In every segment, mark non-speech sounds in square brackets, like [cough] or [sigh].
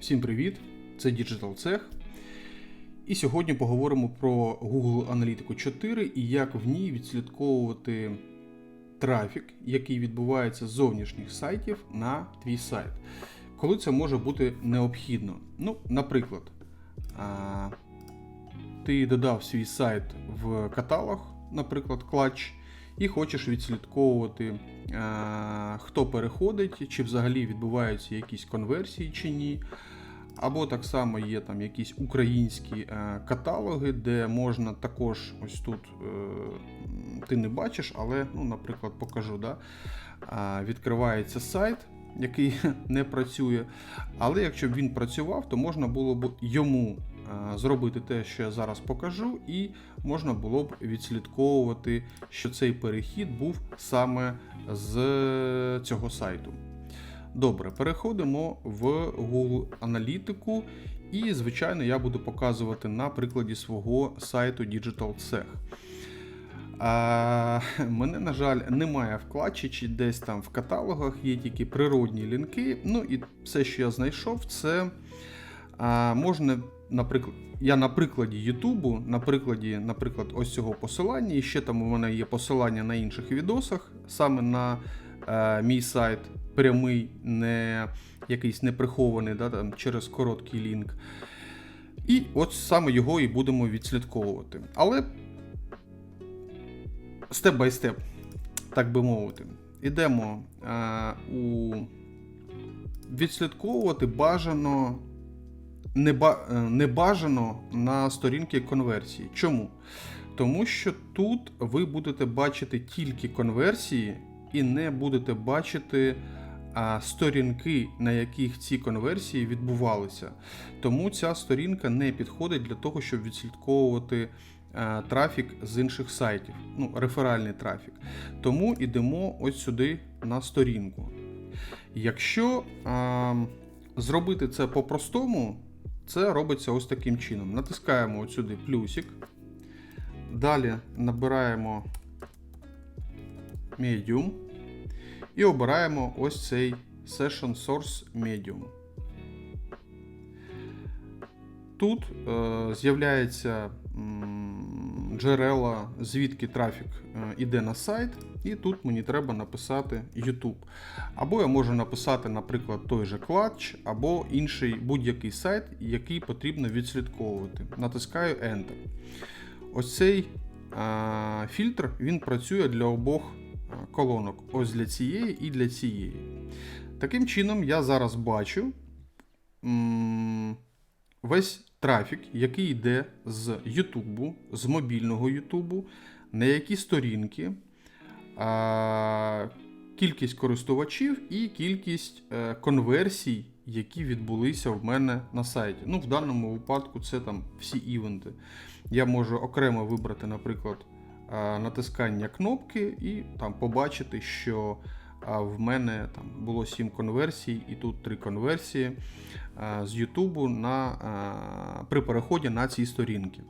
Всім привіт! Це Digital Cech. І сьогодні поговоримо про Google Аналітику 4 і як в ній відслідковувати трафік, який відбувається з зовнішніх сайтів на твій сайт. Коли це може бути необхідно. Ну, наприклад, ти додав свій сайт в каталог, наприклад, клатч, і хочеш відслідковувати, хто переходить, чи взагалі відбуваються якісь конверсії чи ні. Або так само є там якісь українські е, каталоги, де можна також ось тут е, ти не бачиш, але, ну, наприклад, покажу. Да? Е, відкривається сайт, який [laughs] не працює. Але якщо б він працював, то можна було б йому е, зробити те, що я зараз покажу, і можна було б відслідковувати, що цей перехід був саме з цього сайту. Добре, переходимо в Google Аналітику. І, звичайно, я буду показувати на прикладі свого сайту Digital Cech. А, мене, на жаль, немає в клатчі чи десь там в каталогах, є тільки природні лінки. Ну і все, що я знайшов, це можна, наприклад, я на прикладі Ютубу, на прикладі, наприклад, ось цього посилання, і ще там у мене є посилання на інших відосах, саме на а, мій сайт прямий, не якийсь неприхований да, там, через короткий лінк. І от саме його і будемо відслідковувати. Але степ бай степ, так би мовити, ідемо е, у відслідковувати бажано не, бажано на сторінки конверсії. Чому? Тому що тут ви будете бачити тільки конверсії і не будете бачити сторінки, на яких ці конверсії відбувалися. Тому ця сторінка не підходить для того, щоб відслідковувати а, трафік з інших сайтів, ну, реферальний трафік. Тому йдемо ось сюди на сторінку. Якщо а, зробити це по-простому, це робиться ось таким чином. Натискаємо от сюди плюсик. Далі набираємо Medium і обираємо ось цей Session Source Medium. Тут е, з'являється джерела, звідки трафік е, іде на сайт, і тут мені треба написати YouTube. Або я можу написати, наприклад, той же Clutch, або інший будь-який сайт, який потрібно відслідковувати. Натискаю Enter. Ось цей е, фільтр він працює для обох колонок. Ось для цієї і для цієї. Таким чином, я зараз бачу весь трафік, який йде з YouTube, з мобільного YouTube, на які сторінки, кількість користувачів і кількість е, конверсій, які відбулися в мене на сайті. Ну, В даному випадку це там всі івенти. Я можу окремо вибрати, наприклад, е, натискання кнопки і там побачити, що е, в мене там було 7 конверсій, і тут 3 конверсії е, з YouTube на, е, при переході на ці сторінки.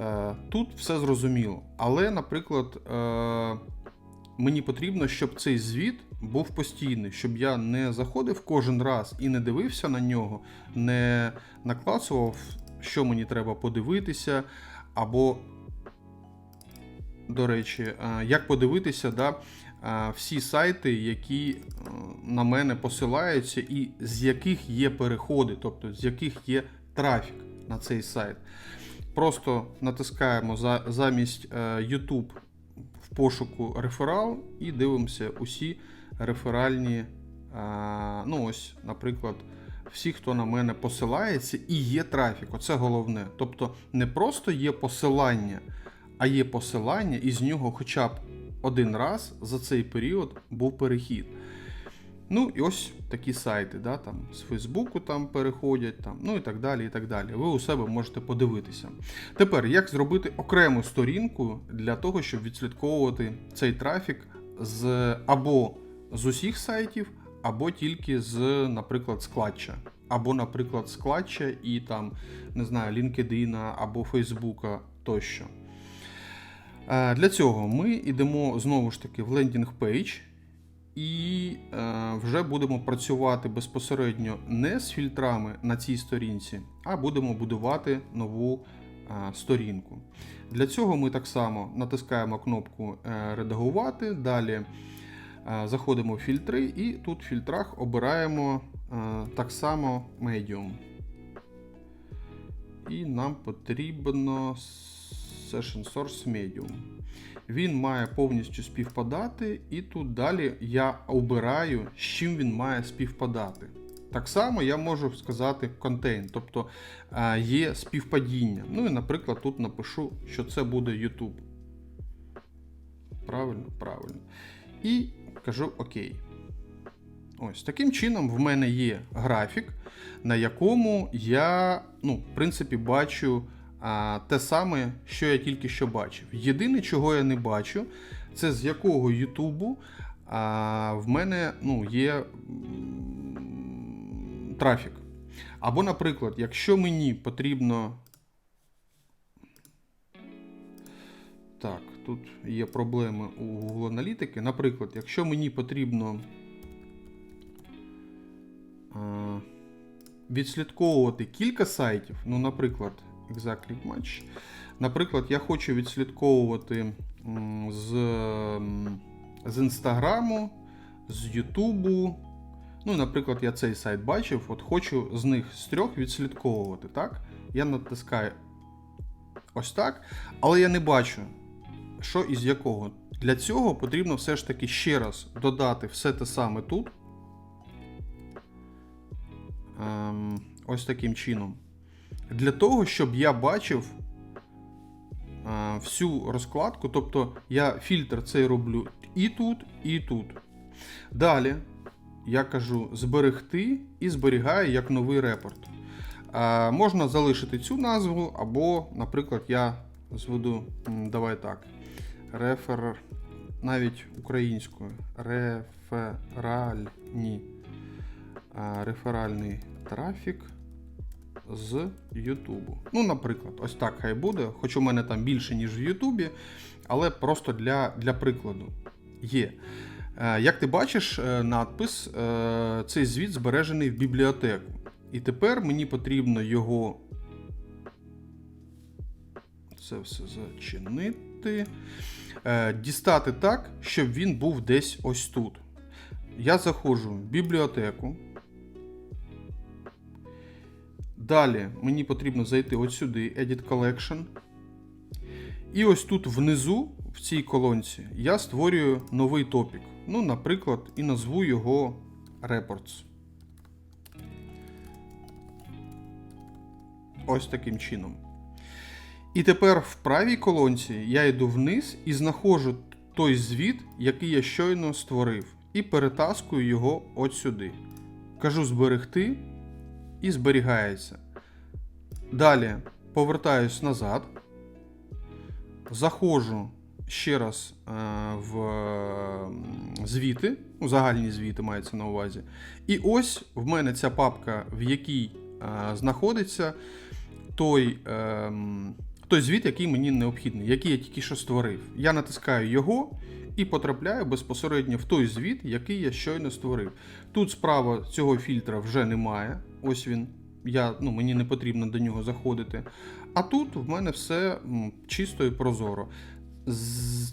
Е, Тут все зрозуміло. Але, наприклад, мені потрібно, щоб цей звіт був постійний, щоб я не заходив кожен раз і не дивився на нього, не наклацував, що мені треба подивитися, або, до речі, як подивитися, да, всі сайти, які е, на мене посилаються, і з яких є переходи, тобто з яких є трафік на цей сайт. Просто натискаємо за, замість е, YouTube в пошуку реферал і дивимося усі реферальні, е, ну ось, наприклад, всі, хто на мене посилається, і є трафік. Оце головне. Тобто не просто є посилання, а є посилання, і з нього хоча б один раз за цей період був перехід. Ну і ось такі сайти, да, там, з Фейсбуку там переходять, там, ну і так далі. і так далі. Ви у себе можете подивитися. Тепер, як зробити окрему сторінку для того, щоб відслідковувати цей трафік з або з усіх сайтів, або тільки з, наприклад, складча. Або, наприклад, складча і там, не знаю, LinkedIn або Фейсбука тощо. Е, Для цього ми йдемо знову ж таки в лендінг пейдж і е, вже будемо працювати безпосередньо не з фільтрами на цій сторінці, а будемо будувати нову е, сторінку. Для цього ми так само натискаємо кнопку Редагувати. Далі заходимо в фільтри, і тут в фільтрах обираємо так само Medium. І нам потрібно Session Source Medium. Він має повністю співпадати, і тут далі я обираю, з чим він має співпадати. Так само я можу сказати contain, тобто е, є співпадіння. Ну і, наприклад, тут напишу, що це буде YouTube. Правильно, правильно. І кажу ОК. Ось таким чином в мене є графік, на якому я, ну, в принципі, бачу те саме, що я тільки що бачив. Єдине, чого я не бачу, це з якого Ютубу в мене ну, є трафік. Або, наприклад, якщо мені потрібно. Так, тут є проблеми у Google аналітики. Наприклад, якщо мені потрібно відслідковувати кілька сайтів, ну, наприклад, Exactly Match. Наприклад, я хочу відслідковувати з, з Інстаграму, з Ютубу. Ну, наприклад, я цей сайт бачив, от хочу з них з трьох відслідковувати. так? Я натискаю ось так, але я не бачу, що із якого. Для цього потрібно все ж таки ще раз додати все те саме тут. Ем, ось таким чином. Для того, щоб я бачив всю розкладку, тобто я фільтр цей роблю і тут, і тут. Далі я кажу зберегти і зберігаю як новий репорт. Можна залишити цю назву, або, наприклад, я зведу, давай так, рефер, навіть українською, реферальні, реферальний трафік з Ютубу. Ну, наприклад, ось так хай буде, хоч у мене там більше, ніж в Ютубі, але просто для, для прикладу є. Е, Як ти бачиш, е, надпис, е, цей звіт збережений в бібліотеку. І тепер мені потрібно його це все зачинити. Дістати так, щоб він був десь ось тут. Я заходжу в бібліотеку. Далі мені потрібно зайти от сюди, Edit Collection. І ось тут внизу, в цій колонці, я створюю новий топік. Ну, наприклад, і назву його Reports. Ось таким чином. І тепер в правій колонці я йду вниз і знаходжу той звіт, який я щойно створив, і перетаскую його от сюди. Кажу зберегти і зберігається. Далі повертаюсь назад, заходжу ще раз е, в звіти, ну, загальні звіти мається на увазі. І ось в мене ця папка, в якій е, знаходиться той, е, той звіт, який мені необхідний, який я тільки що створив. Я натискаю його і потрапляю безпосередньо в той звіт, який я щойно створив. Тут справа цього фільтра вже немає. Ось він. Я, ну, мені не потрібно до нього заходити. А тут в мене все чисто і прозоро.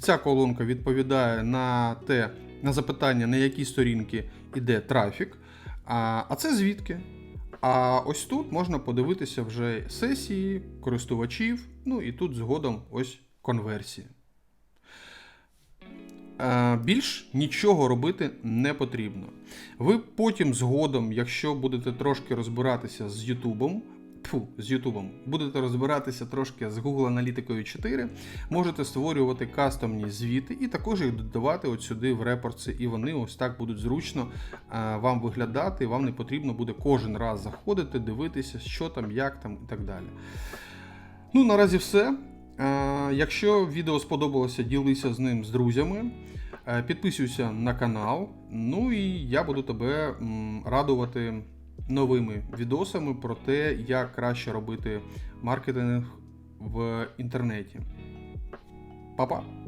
Ця колонка відповідає на те, на запитання, на які сторінки йде трафік. А, а це звідки? А ось тут можна подивитися вже сесії, користувачів, ну і тут згодом ось конверсії. Е, Більш нічого робити не потрібно. Ви потім згодом, якщо будете трошки розбиратися з Ютубом, Фу, з Ютубом, будете розбиратися трошки з Google Аналітикою 4, можете створювати кастомні звіти і також їх додавати от сюди в репорти, і вони ось так будуть зручно е, вам виглядати, вам не потрібно буде кожен раз заходити, дивитися, що там, як там і так далі. Ну, наразі все. Е, Якщо відео сподобалося, ділися з ним з друзями. Е, Підписуйся на канал. Ну і я буду тебе радувати новими відосами про те, як краще робити маркетинг в інтернеті. Па-па!